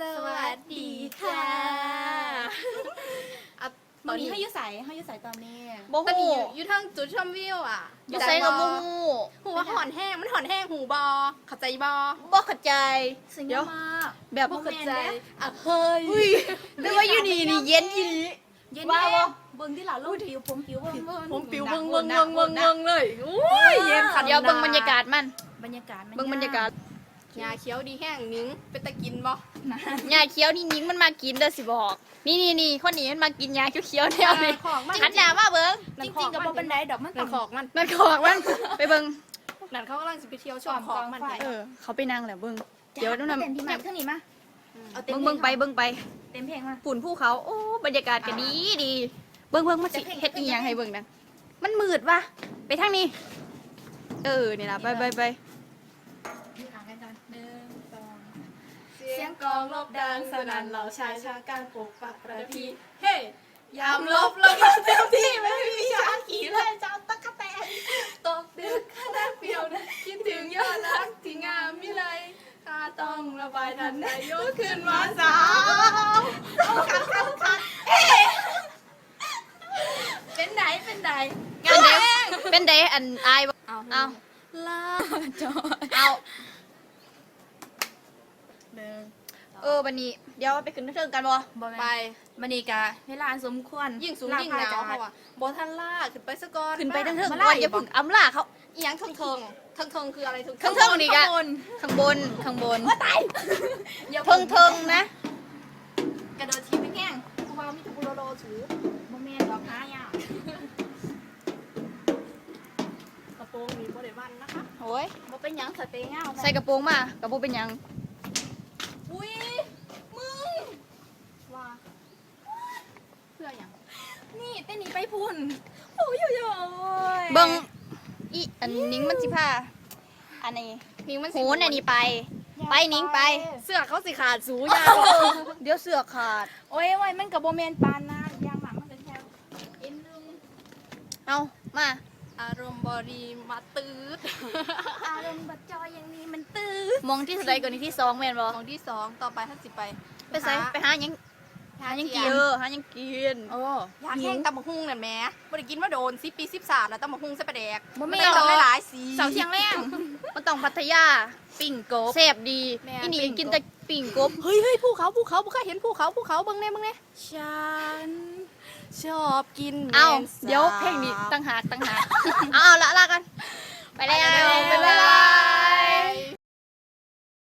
สวัสดีค่ะอะตตออนนนี้นี้ให้ให้ยุยุใสให้ยุใสตอนนี้บ่ตอนฮู้นี้อยู่อยู่ทางจุดชมวิวอะอยู่ไสกับบ่ฮู้หูว่าหอนแห้งมันหอนแห้งหูบอเข้าใจบอ บ่เข้าใจสิ่งเดี๋ยวมาก แบบบ่บ่เข้าเข้าใจใจอะเฮ้ยอุ้ยแต่ว่าอยู่นี่นี่เย็นอีหลีเย็นว่าแห้บ่งเบิ่งที่หลาลูกผิวผมผิวเบิ่งเบิ่งผมปิวหนัเบิ่กงหเบิ่งนักเบิ่งเบิ่งหนักเบิ่งเลยอุ้ยเย็นขันเดี๋ยวเบิ่งบรรยากาศมัน บรรยากาศมันเบิ่งบรรยากาศ ยาเขียวดีแห้งนิ้งเป็นตะกินบ่หญ้าเขียวนี่หญิงมันมากินเด้อสิบอก นี่นี่นี่คนนี้มันมากินหญ้าเขียวๆแนวนี้ของมันหันหน้ามาเบิ่งจริงๆกับบ่บันไดดอกมันนั่ต้อนงขอกมันมันขอกมันไปเบิ่งนั่นเขากำลังสิไปเที่ยวชมขอกมันไปเออ เขาไปนั่งแหละเบิ่งเดี๋ยวนั่นน่ะเต็มที่มาเท่านี้มาเอาเต็มเบิ่งเบิ่งไปเบิ่งไปเต็มเพลงมาฝุ่นภูเขาโอ้บรรยากาศก็ดีดีเบิ่งเบิ่งมันสิจะเพ่งเฮ็ดอีหยังจะเพ่งให้เบิ่งนั่นมันมืดว่ะไปทางนี้ เออนี่ล่ะไปไปไป ยืนห่างกันก่อนหนึ่งสอง เสียงกลองลบดังสนั่นเหล่าชายชาการปกปักประทีเฮ้ยามลบลบมาเต็มที่ไม่มีชาขี่ไล่เจ้าตะกะแตนตกดึกขนาดเปรียวนะคิดถึงยอดรักที่งามมิไลข้าต้องระบายทันใดโยกขึ้นมาสาวคักคักคักเอ๊ะเป็นไหนเป็นไหนเป็นเดเป็นเดอันอายบ่เอาเอาลาจอดเอา หนึ่ง เออบัดนี้เดี๋ยวไปขึ้นเทิงกันบ่บ่ไปแม่นบันนี้กะเวลาสมควรยิ่งสูงยิ่งหนาวเขาอะบอทันล่าขึ้นไปสะกอนขึ้นไปเทิงเทิงมาก่อนไล่อย่าเพึ่งอำลาเขา อีหยังเทิงเทิงเทิงเทิงคืออะไรเทิงเทิงเทิงนี่กะข้างบนข้างบนว่าตายอย่าเทิงเทิงนะ กระโดดทีไม่แห้งกูว่ามีทุกโลโลสูบ่แม่นดอกหายาวกระโปรงมีโบเดวันนะคะโอ้ยบ่เป็นหยังสเตย์เงาใส่กระโปรงมาก็บ่เป็นหยังอุ้ยมึงว่าเพื่ออย่างนี่เต้นหนี้ไปพุ่นโอ้ยโอ้ยเบิ่งอีอันนิ้งมันสิพาอันนี้นิ้งมันโหนอันนี้ไป ไปนิ้งไป เสื้อเขาสิขาดสูยาวเดี๋ยวเสือกขาด โอ้ยโอ้ยมันกับโบแมนปานนะยางหลังมันเป็นแค่เอ็นดึงเอามา อารมณ์บอดีมาตื้ดอารมณ์บัดจอยอย่างนี้มันตื้อมองที่สไลด์ก่อนนี้ที่สองแม่นบ่ของที่สองต่อไปถ้าสิไป ไปใส่ไปหาหยัง หาหยังกินเออหาหยังกินโอ้อยากแห้งตำบักหุ่งนั่นแหม่บ่ได้กินมาโดนสิปีสิบสามแล้วตำบักหุ่งใส่ปลาแดกบ่ไม่แม่นต้องหลายๆสีเสาเชียงแรงมันต้องพัทยาปิ่งกบแซ่บดีแม่อีนี่ปิ้งกินกบแต่ปิ่งกบเฮ้ยเฮ้ยภูเขาภูเขาภูเขาเห็นภูเขาภูเขาเบิ่งแน่เบิ่งแน่ฉันชอบกินแมงเอาสาบเดี๋ยวเพลงนี้ตั้งหากตั้งหากเอาเอาละลา